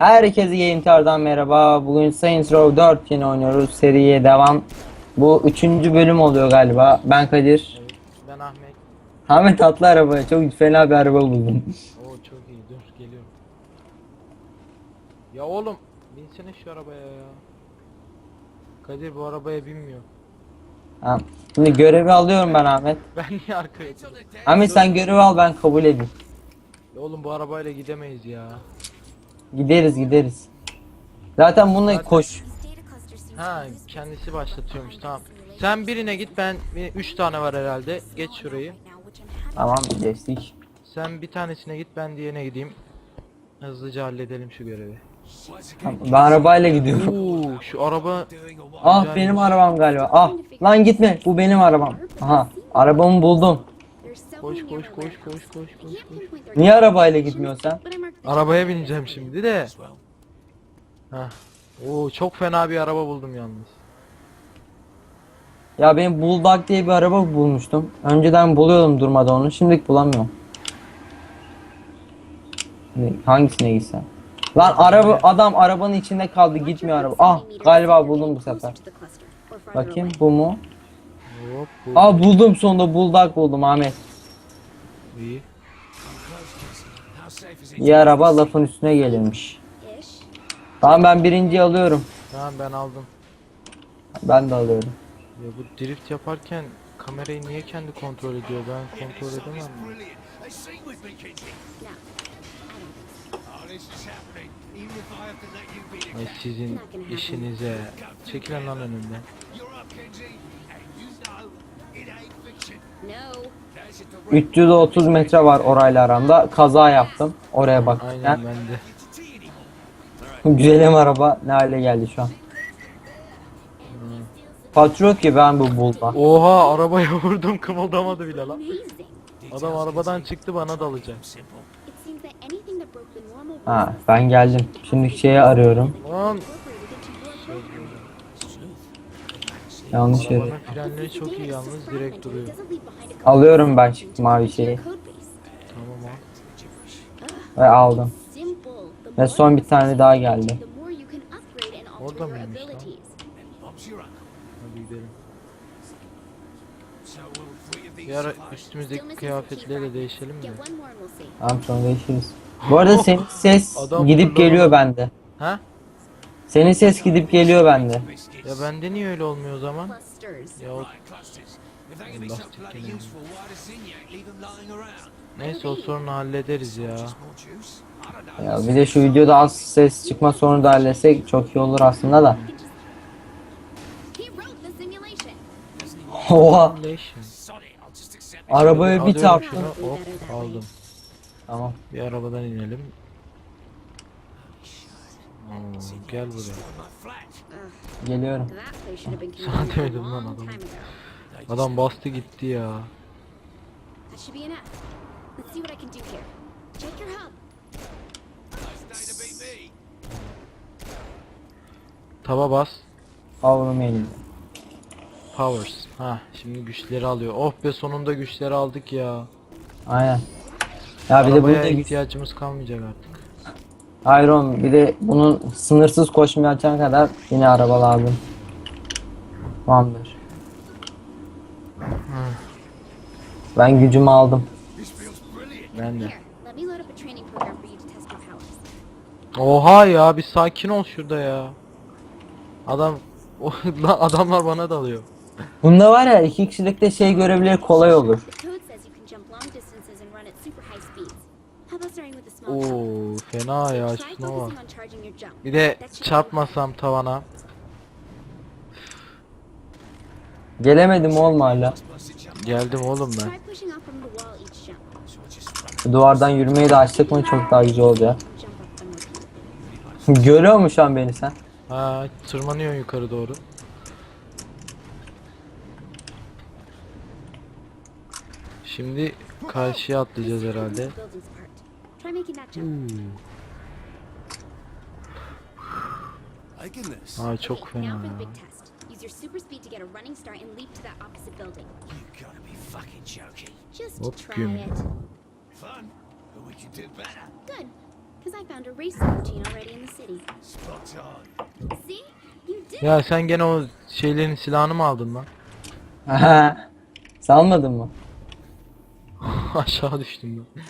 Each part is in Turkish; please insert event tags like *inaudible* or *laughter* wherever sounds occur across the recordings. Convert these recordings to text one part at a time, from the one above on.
Herkese Gametar'dan merhaba. Bugün Saints Row 4 yine oynuyoruz. Seriye devam. Bu üçüncü bölüm oluyor galiba. Ben Kadir. Evet, ben Ahmet. Ahmet atlı arabaya. Çok fena bir araba buldum. Oo çok iyi. Dur geliyorum. Ya oğlum binsene şu arabaya ya. Kadir bu arabaya binmiyor. Ha. Şimdi görevi alıyorum ben Ahmet. *laughs* Ben niye arkaya? Ahmet sen görevi al ben kabul edeyim. Ya oğlum bu arabayla gidemeyiz ya. Gideriz gideriz. Zaten bununla Zaten- koş. Ha kendisi başlatıyormuş tamam. Sen birine git ben 3 tane var herhalde. Geç şurayı. Tamam geçtik. Sen bir tanesine git ben diğerine gideyim. Hızlıca halledelim şu görevi. Tamam, Ben arabayla gidiyorum. Oo şu araba Ah benim arabam galiba. Ah lan gitme. Bu benim arabam. Aha arabamı buldum. Koş koş koş koş koş koş koş. Niye arabayla gitmiyorsun sen? Arabaya bineceğim şimdi de. Heh. Oo çok fena bir araba buldum yalnız. Ya ben Bulldog diye bir araba bulmuştum. Önceden buluyordum durmadan onu. Şimdilik bulamıyorum. Ne- Hangisine gitsem? Lan araba adam arabanın içinde kaldı gitmiyor araba. Ah galiba buldum bu sefer. Bakayım bu mu? Hop bu Aa buldum sonunda Bulldog buldum Ahmet. İyi. İyi araba lafın üstüne gelirmiş. Tamam ben birinciyi alıyorum. Tamam ben aldım. Ben de alıyorum. Ya bu drift yaparken kamerayı niye kendi kontrol ediyor? Ben kontrol edemem mi? Ay sizin işinize. Çekilin lan önümden. 330 metre var orayla aramda. Kaza yaptım. Oraya bak. Aynen ben de. Güzelim araba ne hale geldi şu an. Patriot gibi ben bu Bulldog. Oha arabaya *laughs* vurdum kımıldamadı bile lan. Adam arabadan çıktı bana dalacak. Ha ben geldim. Şimdi şeyi arıyorum. Lan Yanlış yere. arabanın frenleri çok iyi yalnız direkt duruyor. Alıyorum ben şimdi mavi şeyi. Tamam al. Ve aldım. Ve son bir tane daha geldi. Orada mıymış lan? Hadi gidelim. Bir ara üstümüzdeki kıyafetleri de değişelim see. Tamam sonra değişiriz. Bu arada senin ses Adam gidip geliyor bende. Ha? Senin ses gidip geliyor bende. Ya bende niye öyle olmuyor o zaman? Ya o-? Neyse o sorunu hallederiz ya. Ya bir de şu videoda az ses çıkma sorunu da halletsek çok iyi olur aslında da. Oha. Arabaya bir şunu, Hop aldım. Tamam. Bir arabadan inelim. Oo, gel buraya. Geliyorum. A demedim lan ago. Adam bastı gitti ya. Taba bas. Avrum elinde. Powers. Ha şimdi güçleri alıyor. Oh be sonunda güçleri aldık ya. Aynen. Ya bir de burada güç... ihtiyacımız kalmayacak artık. Hayır oğlum bir de bunun sınırsız koşmayı açana kadar yine araba lazım. Tamamdır. Ben gücümü aldım. Ben de. Oha ya bir sakin ol şurada ya. Adam o *laughs* adamlar bana dalıyor. Bunda var ya iki kişilikte şey görevleri kolay olur. Oo fena ya şuna bak. Bir de çarpmasam tavana. Gelemedim oğlum hala. Geldim oğlum ben. Duvardan yürümeyi de açtık mı çok daha güzel more time. *laughs* Görüyor musun şu an beni sen? Ha tırmanıyor yukarı doğru. Şimdi karşıya atlayacağız herhalde. Try making that jump. Hmm. Liking this. Ay çok Okay, fena for the ya. big test. Use your super speed to get a running start and leap to that opposite building. You gotta be fucking joking. Just Hop, try güm. it. Fun, but we can do better. Good. Because I found a racing routine already in the city. Spot on. See? You did Ya sen gene o şeylerin silahını mı aldın lan? Salmadın mı? *laughs* Aşağı düştüm ben.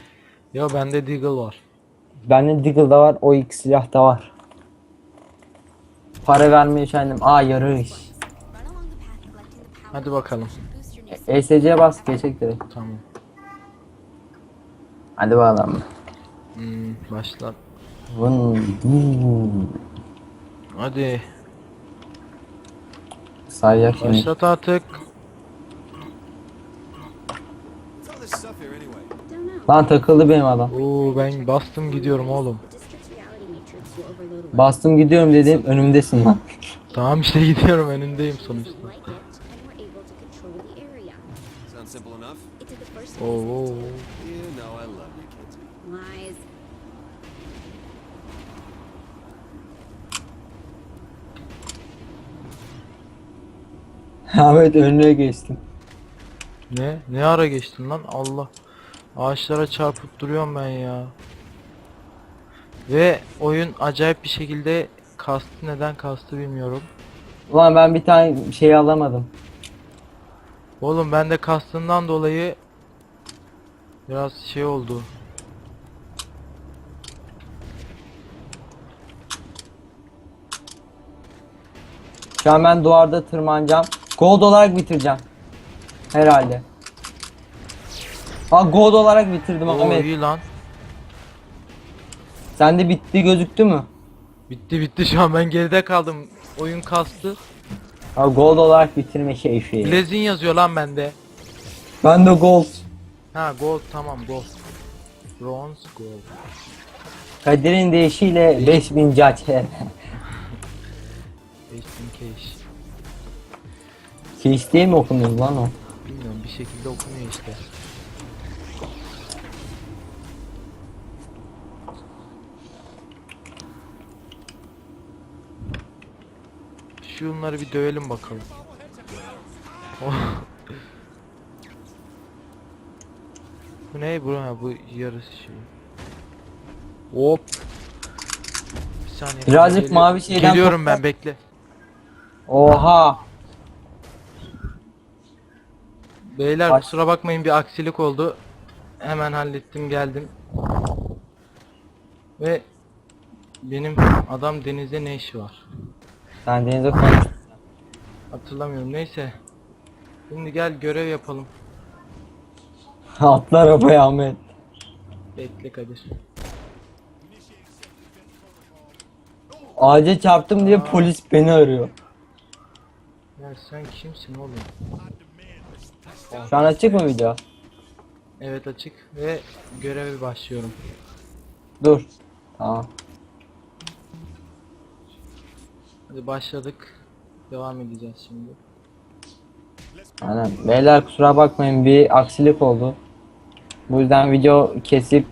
Ya bende Deagle var. Bende Deagle'da var, o iki silah da var. Para vermeye üşendim. Aa yarış. Hadi bakalım. ESC'ye bas geçecek direkt. Tamam. Hadi bakalım. Hmm, başla. Hadi Sayacak şimdi. başlat artık. Lan takıldı benim adam. Oo ben bastım gidiyorum oğlum. Bastım gidiyorum dedim önümdesin lan. Tamam işte gidiyorum önündeyim sonuçta. Oo, oo, oo. Kenzie. Lies. *laughs* Ahmet önüne geçtim. Ne? Ne ara geçtin lan? Allah. Ağaçlara çarpıp duruyorum ben ya. Ve oyun acayip bir şekilde kastı neden kastı bilmiyorum. Ulan ben bir tane şey alamadım. Oğlum bende kastından dolayı biraz şey oldu. Şu an ben duvarda tırmanacağım. Gold olarak bitireceğim. Herhalde. Ha gold olarak bitirdim Oo Ahmet. iyi lan. Sende bitti gözüktü mü? Bitti bitti şu an ben geride kaldım. Oyun kastı. Ha gold olarak bitirme şey şey. Blazin yazıyor lan bende. Ben de gold. Ha gold tamam gold. Bronze gold. Kadir'in deyişiyle 5000 caç. 5000 cash. Keş diye mi okunuyor lan o? Bilmiyorum bir şekilde okunuyor işte. Şunları bir dövelim bakalım. Bu ne bu ha bu yarısı şey. Hop. Bir saniye. Birazcık Geliyor- mavi şeyden Geliyorum ben bekle. Oha. Beyler Baş- kusura bakmayın bir aksilik oldu. Hemen hallettim geldim. Ve benim adam denizde ne işi var? Sen denize konuş. Hatırlamıyorum neyse. Şimdi gel görev yapalım. *laughs* Atla arabaya Ahmet. Bekle Kadir. Ağaca çarptım diye polis beni arıyor. Ya sen kimsin oğlum? Şu an açık mı video? Evet açık ve göreve başlıyorum. Dur. Tamam. Hadi başladık. Devam edeceğiz şimdi. Aynen. Beyler kusura bakmayın bir aksilik oldu. Bu yüzden video kesip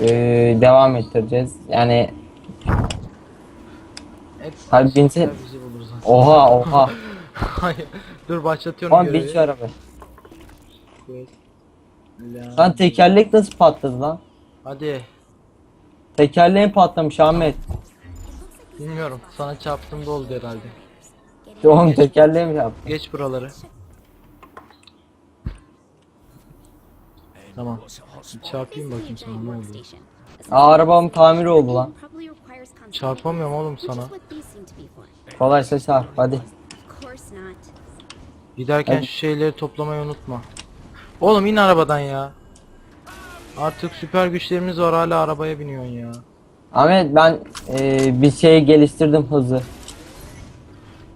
eee, devam ettireceğiz. Yani Evet. Hadi binse- bizler bizi bulur zaten. oha oha. *laughs* Hayır. Dur başlatıyorum Lan bin görevi. araba. Lan tekerlek nasıl patladı lan? Hadi. Tekerleğin patlamış Ahmet. Bilmiyorum. Sana çarptığımda oldu herhalde. Oğlum tekerleğim yaptı. Geç buraları. Tamam. Çarpayım bakayım sana ne oluyor. Aa arabam tamir oldu lan. Çarpamıyorum oğlum sana. Kolaysa çarp hadi. Giderken Hadi. şu şeyleri toplamayı unutma. Oğlum in arabadan ya. Artık süper güçlerimiz var hala arabaya biniyorsun ya. Ahmet ben eee, bir şey geliştirdim hızı.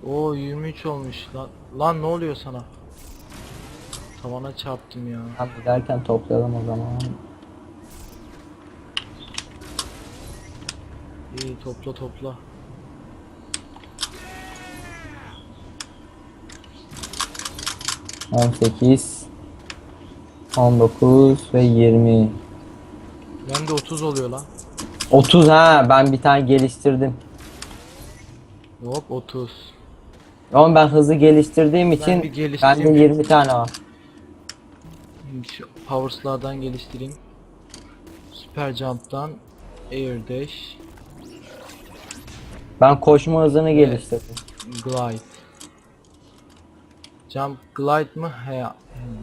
Oo 23 olmuş lan. Lan ne oluyor sana? Tavana çarptım ya. Tam giderken toplayalım o zaman. İyi topla topla. On sekiz, on dokuz ve 20. Ben de 30 oluyor lan. 30 ha ben bir tane geliştirdim. Hop 30. Ama ben hızı geliştirdiğim için bir geliştireyim. bende 20 tane var. Şu powers'lardan geliştireyim. Süper jump'tan Air dash. Ben koşma hızını geliştirdim. Glide. Jump glide mı? He. he,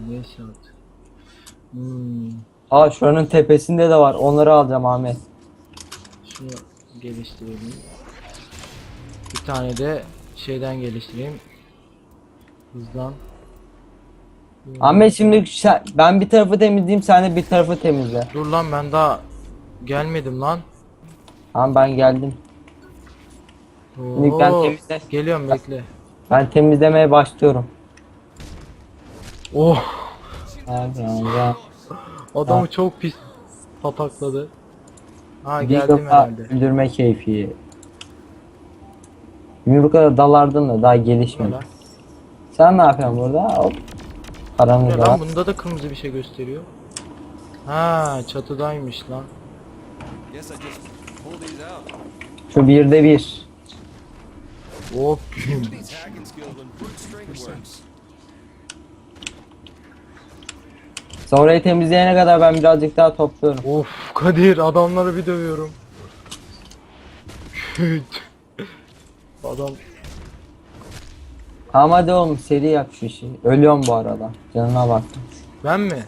Neyse artık. Hmm. Aa şuranın tepesinde de var. Onları alacağım Ahmet. Şunu geliştirelim. Bir tane de şeyden geliştireyim. Hızdan. Ahmet şimdi sen- ben bir tarafı temizleyeyim sen de bir tarafı temizle. Dur lan ben daha gelmedim lan. Tamam ben geldim. Şimdi ben temizle. Geliyorum bekle. Ben temizlemeye başlıyorum. Oh adamı çok pis patakladı. Ha Bir geldim defa herhalde. öldürme keyfi. Yumrukla dalardın da daha gelişmedi. Sen ne yapıyorsun burada? Hop. Paranı Ya da var. lan bunda da kırmızı bir şey gösteriyor. Ha çatıdaymış lan. Guess I just pull these out. Şu birde bir. Hop. güm. These hacking skills when brute strength works. Sonrayı temizleyene kadar ben birazcık daha topluyorum. of Kadir adamları bir dövüyorum. Adam Tamam hadi oğlum seri yap şu işi. Ölüyorum bu arada. Canına bak. ben mi?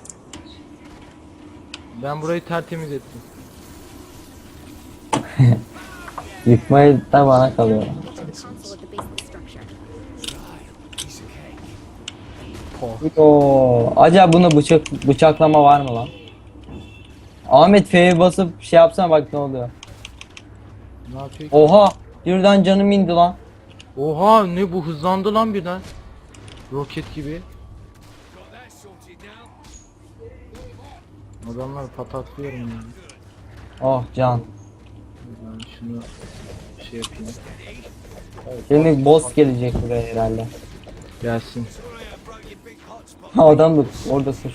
Ben burayı tertemiz ettim. *laughs* Yıkmayı da bana kalıyor. To the console at the base of the structure. Oo, acaba bunu bıçak bıçaklama var mı lan? Ahmet F'ye basıp şey yapsana bak ne oluyor. Ne yapıyor ki? Oha! Birden canım indi lan. Oha ne bu hızlandı lan birden. Roket gibi. Adamlar pataklıyorum yani. Oh can. Ben şunu şey yapayım. Şimdi boss gelecek buraya herhalde. Gelsin. Adam da orada this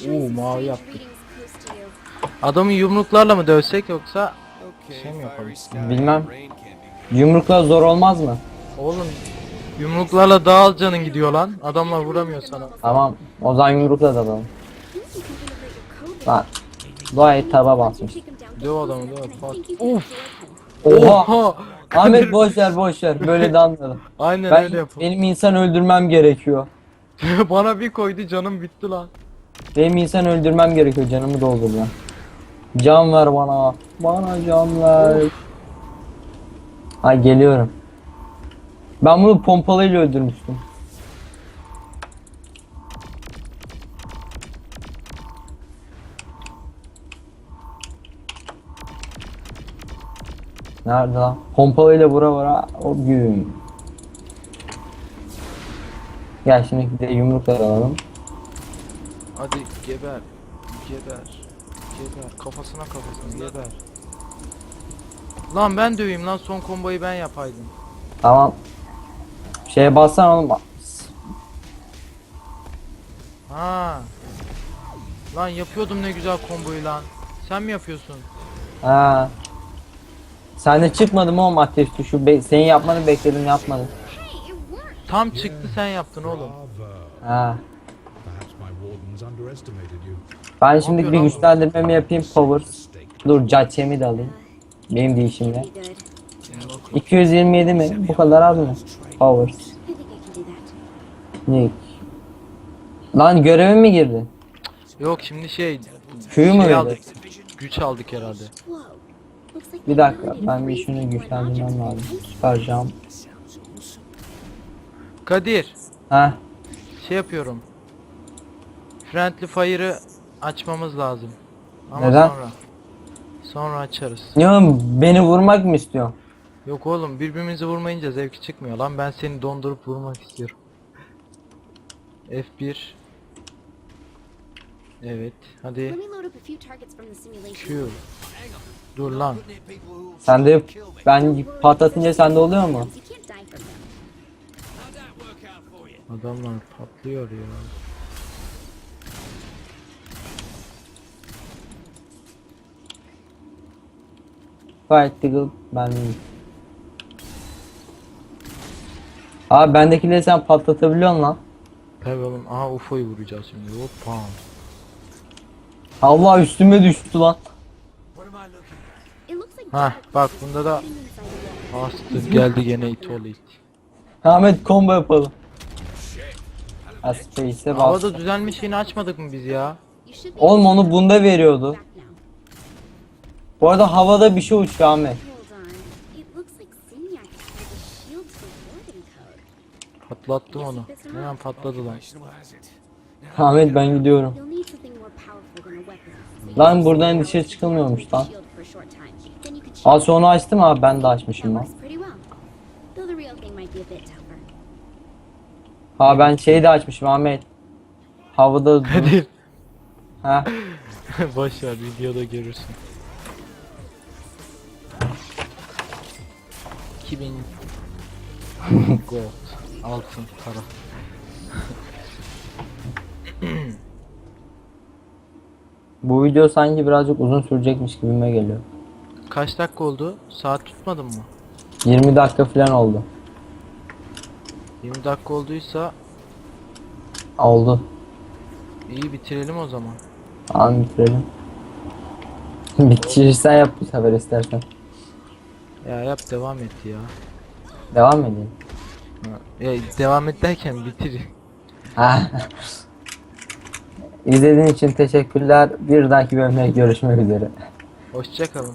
is mavi yaptık. Adamı yumruklarla mı dövsek yoksa Şey mi yapalım? Bilmem. rain can be Yumrukla zor olmaz mı? Oğlum yumruklarla daha az canın gidiyor lan. Adamlar vuramıyor sana. Tamam. O zaman yumrukla da alalım. Lan. Dua et taba basmış. Döv adamı döv. Can Uf. them. Oha! Ahmet boş ver boş ver. Böyle de anladım. Aynen Ben, öyle yapalım. benim insan öldürmem gerekiyor. *laughs* Bana bir koydu canım bitti lan. Benim insan öldürmem gerekiyor. Canımı doldur lan. Can ver bana. Bana can ver. Ha geliyorum. Ben bunu pompalıyla öldürmüştüm. Nerede lan? Pompalıyla vura vura o gün. Gel şimdi bir de yumrukla alalım. Hadi geber. Geber. Geber. Kafasına kafasına geber. Lan ben döveyim lan son komboyu ben yapaydım. Tamam. Şeye bassan oğlum. Ha. Lan yapıyordum ne güzel komboyu lan. Sen mi yapıyorsun? Ha. Sen de çıkmadı mı oğlum ateş tuşu? Be- senin yapmanı bekledim yapmadın. Tam çıktı sen yaptın oğlum. Ha. Ben şimdi bir güçlendirmemi yapayım power. Dur Caçemi de alayım. Benim değişimle. Pretty good. 227 mi? Bu kadar az mı? Power. Nick. Lan göreve mi girdin? Yok şimdi şey Köyü mü şey aldık. Güç aldık herhalde. Bir dakika ben bir şunu güçlendirmem lazım. Çıkaracağım. Kadir Ha. şey yapıyorum. Friendly Fire'ı açmamız lazım. Ama Neden? sonra. Sonra açarız. Ne oğlum beni vurmak mı istiyorsun? Yok oğlum birbirimizi vurmayınca zevki çıkmıyor lan ben seni dondurup vurmak istiyorum. F1 Evet hadi me load up a few targets from the simulation. Q Dur lan kill me. ben patlatınca sende oluyor mu? You can't die from them. Adamlar patlıyor ya. Fight Deagle ben Abi bendekileri sen patlatabiliyorsun lan. Tabii oğlum aha UFO'yu vuracağız şimdi hoppa. Allah üstüme düştü lan. Ha bak bunda da Astır geldi gene it oğlu it. Ahmet combo yapalım. Ha Space'e bas. Havada düzelme şeyini açmadık mı biz ya? Oğlum onu bunda veriyordu. Bu arada havada bir şey uçuyor Ahmet. Patlattım onu. Hemen patladı lan. Ahmet ben gidiyorum. Lan buradan dışarı çıkılmıyormuş lan. Aa onu açtım abi ben de açmışım lan. Ha ben şeyi de açmışım Ahmet. Havada Hadi. ha *laughs* Boş ver videoda görürsün. 2000 *laughs* gold altın para. bu video sanki birazcık uzun sürecekmiş gibime geliyor. Kaç dakika oldu? Saat tutmadın mı? 20 dakika falan oldu. 20 dakika olduysa Oldu. iyi bitirelim o zaman. Tamam bitirelim. *laughs* Bitirirsen yap bu sefer istersen. Ya yap devam et ya. Devam edeyim. Ha, Ya devam et derken bitir. Ha. İzlediğin için teşekkürler. Bir dahaki bölümde görüşmek üzere. Hoşça kalın.